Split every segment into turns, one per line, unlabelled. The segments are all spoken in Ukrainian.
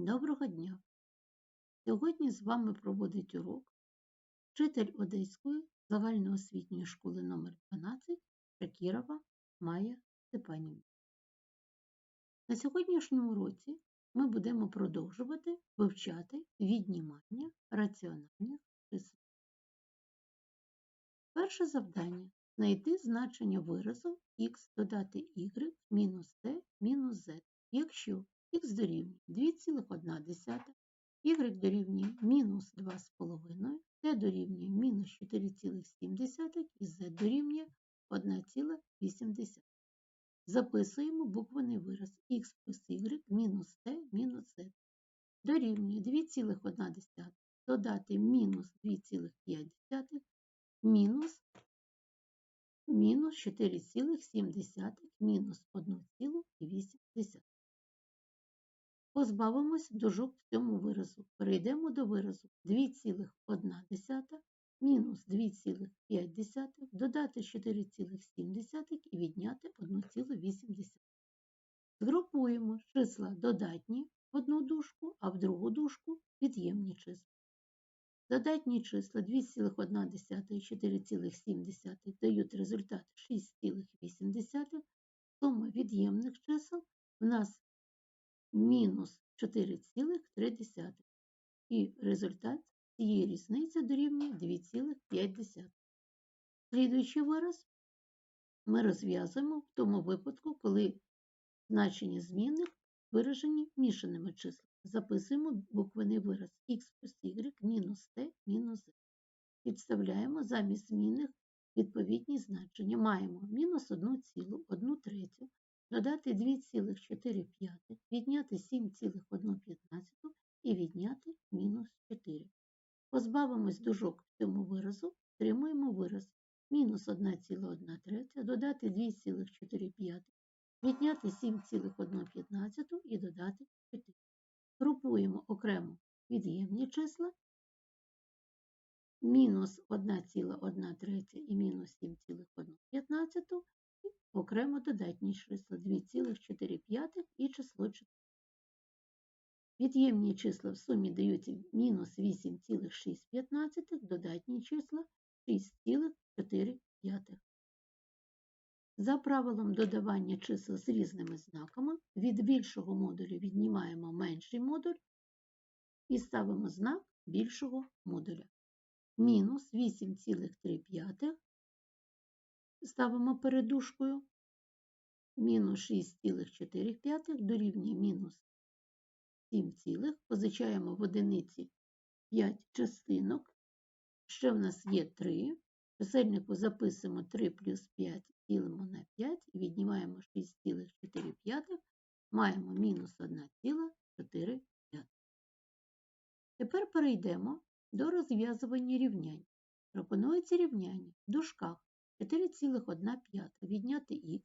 Доброго дня! Сьогодні з вами проводить урок вчитель Одеської загальноосвітньої школи номер 12 Шакірова Майя Степанівна. На сьогоднішньому уроці ми будемо продовжувати вивчати віднімання раціональних чисел. Перше завдання знайти значення виразу х додати y мінус t мінус z, якщо х дорівнює 2,1, y дорівнює мінус 2,5, t дорівнює мінус 4,7 і z дорівнює 1,8. Записуємо буквений вираз х плюс y мінус t мінус z. Дорівнює 2,1 додати мінус 2,5 мінус мінус 4,7 мінус 1,8. Позбавимось дужок в цьому виразу. Перейдемо до виразу 2,1 мінус 2,5 додати 4,7 і відняти 1,8. Згрупуємо числа додатні в одну дужку, а в другу дужку від'ємні числа. Додатні числа 2,1 і 4,7 дають результат 6,8. Сума від'ємних чисел в нас мінус 4,3. І результат цієї різниці дорівнює 2,5. Слідуючий вираз ми розв'язуємо в тому випадку, коли значення змінних виражені мішаними числами. Записуємо буквений вираз х плюс y мінус t мінус z. Підставляємо замість змінних відповідні значення. Маємо мінус 1,1 третю, додати 2,4, відняти 7,1 і відняти мінус 4. Позбавимось дужок в цьому виразу, отримуємо вираз мінус 1,1 третя, додати 2,4, відняти 7,1 і додати 4. Групуємо окремо від'ємні числа мінус 1,1 і мінус 7,1 окремо додатні числа 2,4 і число 4. Від'ємні числа в сумі дають мінус 8,6, додатні числа 6,4. За правилом додавання чисел з різними знаками від більшого модулю віднімаємо менший модуль і ставимо знак більшого модуля. Мінус 8,3 ставимо перед дужкою, мінус 6,4 дорівнює мінус 7, цілих. позичаємо в одиниці 5 частинок, ще в нас є 3. Чисельнику записуємо 3 плюс 5 ділимо на 5 і віднімаємо 6,4, маємо мінус 1,4. Тепер перейдемо до розв'язування рівнянь. Пропонується рівняння в дужках 4,1 відняти х.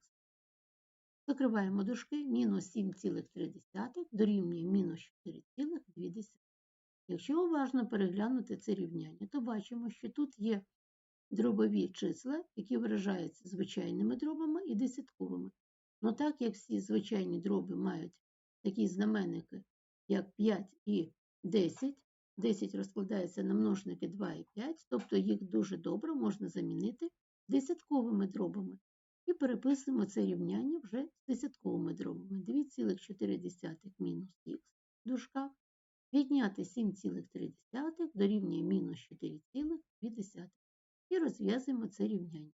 Закриваємо дужки мінус 7,3 дорівнює мінус 4,2. Якщо уважно переглянути це рівняння, то бачимо, що тут є дробові числа, які виражаються звичайними дробами і десятковими. Ну так як всі звичайні дроби мають такі знаменники, як 5 і 10, 10 розкладається на множники 2 і 5, тобто їх дуже добре можна замінити десятковими дробами. І переписуємо це рівняння вже з десятковими дробами. 2,4 мінус х в дужках, відняти 7,3 дорівнює мінус 4,2 і розв'язуємо це рівняння.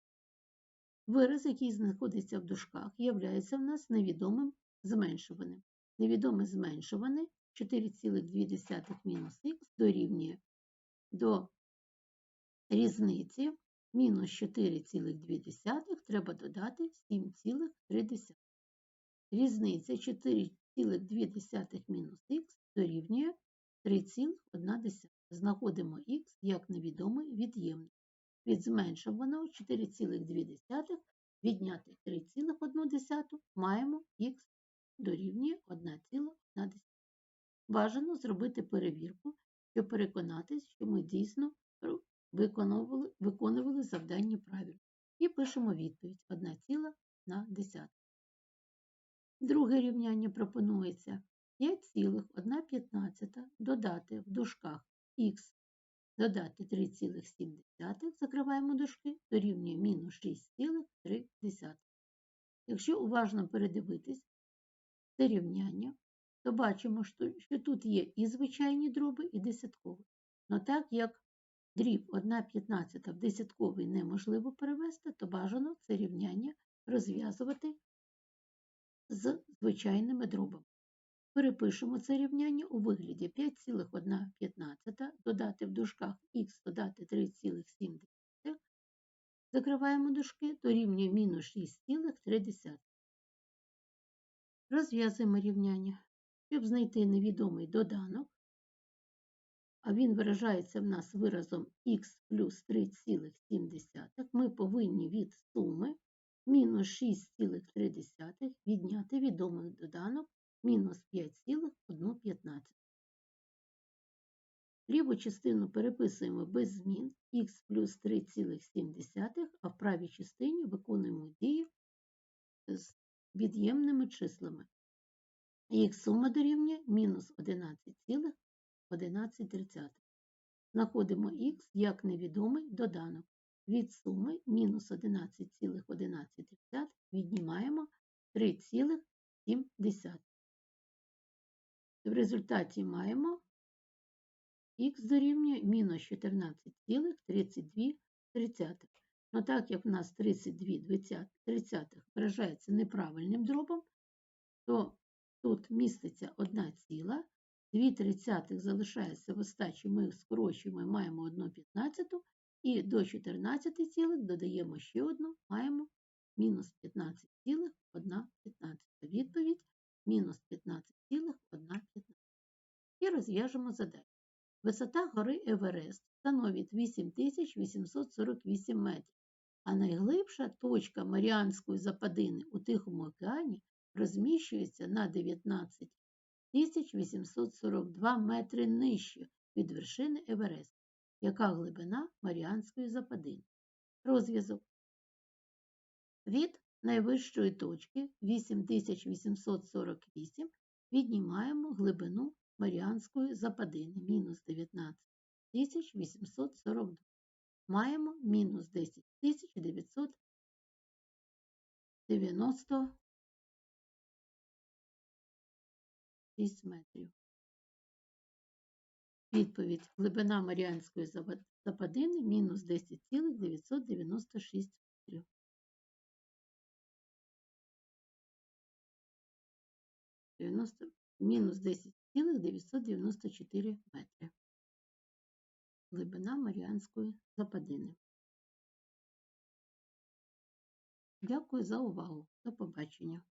Вираз, який знаходиться в дужках, є в нас невідомим зменшуваним. Невідоме зменшуване 4,2 мінус х дорівнює до різниці мінус 4,2 треба додати 7,3. Різниця 4,2 мінус х дорівнює 3,1. Знаходимо х як невідомий від'ємник від зменшуваного 4,2 відняти 3,1 маємо х дорівнює 1,1. Бажано зробити перевірку, щоб переконатись, що ми дійсно виконували, виконували завдання правильно. І пишемо відповідь 1,1. Друге рівняння пропонується 5,1 додати в дужках х додати 3,7, закриваємо дужки, дорівнює мінус 6,3. Якщо уважно передивитись це рівняння, то бачимо, що тут є і звичайні дроби, і десяткові. Но так як дріб 1,15 в десятковий неможливо перевести, то бажано це рівняння розв'язувати з звичайними дробами. Перепишемо це рівняння у вигляді 5,1 додати в дужках х додати 3,7. Закриваємо дужки, дорівнює мінус 6,3. Розв'язуємо рівняння. Щоб знайти невідомий доданок, а він виражається в нас виразом х плюс 3,7, ми повинні від суми мінус 6,3 відняти відомий доданок мінус 5,115. Ліву частину переписуємо без змін х плюс 3,7, а в правій частині виконуємо дії з від'ємними числами. Їх сума дорівнює мінус 11,11. Знаходимо х як невідомий доданок. Від суми мінус 11,11 віднімаємо 3,7. В результаті маємо х дорівнює мінус 14,32. Ну так як в нас 32 тридцятих виражається неправильним дробом, то тут міститься 1 ціла, 2 тридцятих залишається в остачі, ми скорочуємо і маємо 1 п'ятнадцяту, і до 14 цілих додаємо ще одну, маємо мінус 15,1 15. Відповідь мінус 15,1 І розв'яжемо задачу. Висота гори Еверест становить 8848 метрів, а найглибша точка Маріанської западини у Тихому океані розміщується на 19 842 метри нижче від вершини Еверест, яка глибина Маріанської западини. Розв'язок. Від найвищої точки 8848 віднімаємо глибину Маріанської западини мінус 19 842. Маємо мінус 10 996 метрів. Відповідь глибина Маріанської западини мінус 10,996 метрів. Мінус 10,994 метри. Глибина Маріанської западини. Дякую за увагу. До побачення.